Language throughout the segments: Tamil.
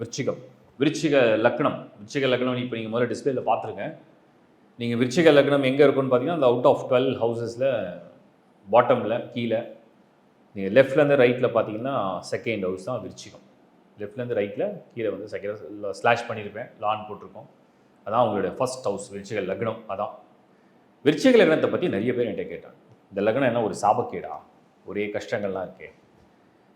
விருச்சிகம். விருச்சிக லக்னம். விருச்சிக லக்னம் இப்போ நீங்கள் முதல்ல டிஸ்பிளேல பார்த்துருங்க. நீங்கள் விருச்சிக லக்னம் எங்கே இருக்குன்னு பார்த்தீங்கன்னா அந்த அவுட் ஆஃப் டுவெல் ஹவுசஸில் பாட்டமில் கீழே. நீங்கள் லெஃப்ட்லேருந்து ரைட்டில் பார்த்தீங்கன்னா செகண்ட் ஹவுஸ் தான் விருச்சிகம். லெஃப்ட்லேருந்து ரைட்டில் கீழே வந்து செகண்ட் ஸ்லாஷ் பண்ணியிருப்பேன் லான் போட்டிருக்கோம். அதான் உங்களுடைய ஃபர்ஸ்ட் ஹவுஸ் விருச்சிக லக்னம். அதான். விருச்சிக லக்னத்தை பற்றி நிறைய பேர் என்கிட்ட கேட்டாங்க. இந்த லக்னம் என்ன ஒரு சாபக்கேடா? ஒரே கஷ்டங்கள்லாம் இருக்கே.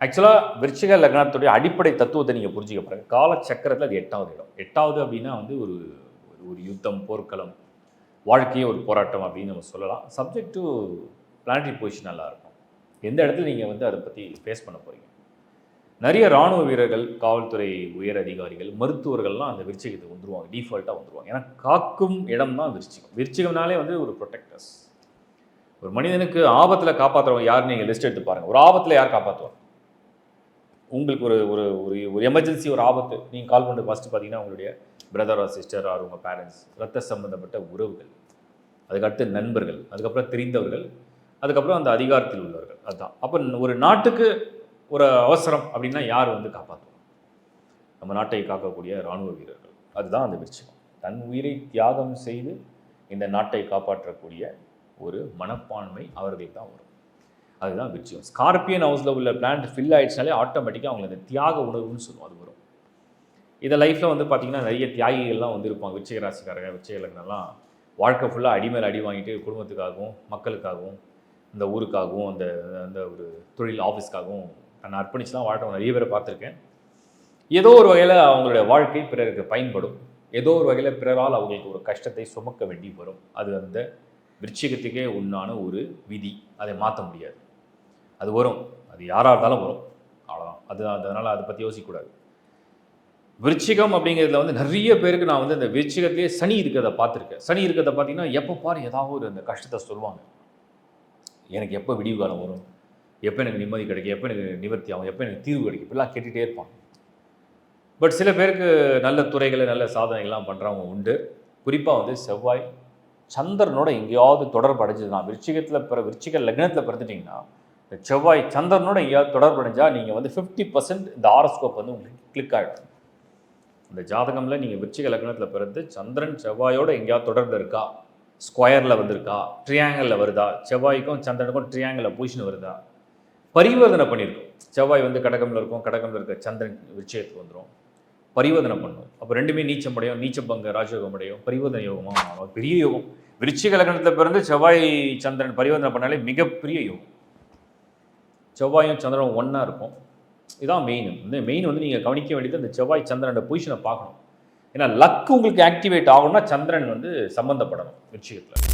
ஆக்சுவலாக விருச்சிக லக்னத்துடைய அடிப்படை தத்துவத்தை நீங்கள் புரிஞ்சுக்க பாருங்க. கால சக்கரத்தில் அது எட்டாவது இடம். எட்டாவது அப்படின்னா வந்து ஒரு ஒரு- ஒரு யுத்தம் போர்க்களம் வாழ்க்கையே ஒரு போராட்டம் அப்படின்னு நம்ம சொல்லலாம். சப்ஜெக்ட் டு பிளானட்டரி பொசிஷன் நல்லாயிருக்கும். எந்த இடத்துல நீங்கள் வந்து அதை பற்றி ஃபேஸ் பண்ண போகிறீங்க நிறைய ராணுவ வீரர்கள் காவல்துறை உயர் அதிகாரிகள் மருத்துவர்கள்லாம் அந்த விருச்சிகத்துக்கு வந்துருவாங்க. டிஃபால்ட்டாக வந்துருவாங்க. ஏன்னா காக்கும் இடம் தான் விருச்சிகம். விருச்சிகம்னாலே வந்து ஒரு ப்ரொடெக்டர்ஸ் ஒரு மனிதனுக்கு ஆபத்தில் காப்பாற்றுறவங்க யார் நீங்கள் லிஸ்ட் எடுத்து பாருங்கள் ஒரு ஆபத்தில் யார் காப்பாற்றுவாங்க உங்களுக்கு ஒரு ஒரு ஒரு ஒரு எமர்ஜென்சி ஒரு ஆபத்து நீங்கள் கால் பண்ணுறது ஃபஸ்ட்டு பார்த்தீங்கன்னா உங்களுடைய பிரதர் ஆர் சிஸ்டர் ஆர் உங்கள் பேரண்ட்ஸ் ரத்த சம்மந்தப்பட்ட உறவுகள் அதுக்கடுத்து நண்பர்கள் அதுக்கப்புறம் தெரிந்தவர்கள் அதுக்கப்புறம் அந்த அதிகாரத்தில் உள்ளவர்கள் அதுதான். அப்போ ஒரு நாட்டுக்கு ஒரு அவசரம் அப்படின்னா யார் வந்து காப்பாற்றுவோம் நம்ம நாட்டை காக்கக்கூடிய இராணுவ வீரர்கள். அதுதான் அந்த விருச்சிகம் தன் உயிரை தியாகம் செய்து இந்த நாட்டை காப்பாற்றக்கூடிய ஒரு மனப்பான்மை அவர்களுக்கு தான் வரும். அதுதான் விஜயம் ஸ்கார்பியன் ஹவுஸில் உள்ள பிளான்ட் ஃபில் ஆயிடுச்சுனாலே ஆட்டோமேட்டிக்காக அவங்களுக்கு அந்த தியாக உணர்வுன்னு சொல்லுவோம் அது வரும். இதை லைஃப்பில் வந்து பார்த்திங்கன்னா நிறைய தியாகிகள்லாம் வந்து இருப்பாங்க விருச்சிக ராசிக்காரங்க விருச்சிக வாழ்க்கை ஃபுல்லாக அடிமேல் அடி வாங்கிட்டு குடும்பத்துக்காகவும் மக்களுக்காகவும் இந்த ஊருக்காகவும் அந்த அந்த ஒரு தொழில் ஆஃபீஸ்க்காகவும் தன்னை அர்ப்பணிச்சுலாம் வாழ்க்கை நிறைய பேரை பார்த்துருக்கேன். ஏதோ ஒரு வகையில் அவங்களுடைய வாழ்க்கை பிறருக்கு பயன்படும். ஏதோ ஒரு வகையில் பிறரால் அவங்களுக்கு ஒரு கஷ்டத்தை சுமக்க வேண்டி வரும். அது அந்த விருச்சிகத்துக்கே உண்டான ஒரு விதி. அதை மாற்ற முடியாது. அது வரும். அது யாராக இருந்தாலும் வரும். அவ்வளோதான் அது அதனால் அதை பற்றி யோசிக்கக்கூடாது விருச்சிகம் அப்படிங்கிறதுல வந்து நிறைய பேருக்கு நான் வந்து அந்த விருச்சிகத்திலே சனி இருக்கிறத பார்த்துருக்கேன். சனி இருக்கிறத பார்த்தீங்கன்னா எப்போ பாரு ஏதாவது ஒரு அந்த கஷ்டத்தை சொல்லுவாங்க. எனக்கு எப்போ விடிவு காலம் வரும்? எப்போ எனக்கு நிம்மதி கிடைக்கும்? எப்போ எனக்கு நிவர்த்தி ஆகும்? எப்போ எனக்கு தீர்வு கிடைக்கும்? இப்படிலாம் கேட்டுகிட்டே இருப்பாங்க. பட் சில பேருக்கு நல்ல துறைகளை நல்ல சாதனைகள்லாம் பண்ணுறவங்க உண்டு. குறிப்பாக வந்து செவ்வாய் சந்திரனோட எங்கேயாவது தொடர்பு அடைஞ்சதுன்னா விருச்சிகத்தில் பிற விருச்சிக லக்னத்தில் பிறந்துட்டிங்கன்னா செவ்வாய் சந்திரனோட எங்கேயாவது தொடர்பு நீங்கள் வந்து ஃபிஃப்டி பர்சன்ட் இந்த ஆரோஸ்கோப் வந்து உங்களுக்கு கிளிக் ஆகிடும் இந்த ஜாதகமில் நீங்கள் விருச்சிக லக்னத்தில் பிறந்து சந்திரன் செவ்வாயோடு எங்கேயாவது தொடர்பு இருக்கா? ஸ்கொயரில் வந்திருக்கா? ட்ரியாங்கிளில் வருதா? செவ்வாய்க்கும் சந்திரனுக்கும் ட்ரியாங்கிளில் பொசிஷன் வருதா? பரிவர்த்தனை பண்ணியிருக்கும் செவ்வாய் வந்து கடகமில் இருக்கும் கடகமில் இருக்க சந்திரன் விருச்சயத்துக்கு வந்துடும் பரிவர்த்தனை பண்ணும். அப்போ ரெண்டுமே நீச்சம் அடையும் நீச்சப்பங்க ராஜயோகம் அடையும். பரிவர்த்தனை யோகமாக மாறும். பெரிய யோகம். விருச்சிக லக்னத்தில் பிறந்து செவ்வாய் சந்திரன் பரிவர்த்தனை பண்ணாலே மிகப்பெரிய யோகம். செவ்வாயும் சந்திரனும் ஒன்றா இருக்கும். இதுதான் மெயின் இந்த மெயின் வந்து நீங்கள் கவனிக்க வேண்டியது அந்த செவ்வாய் சந்திரனோட பொசிஷனை பார்க்கணும். ஏன்னா லக் உங்களுக்கு ஆக்டிவேட் ஆகணும்னா சந்திரன் வந்து சம்மந்தப்படணும் விஷயத்தில்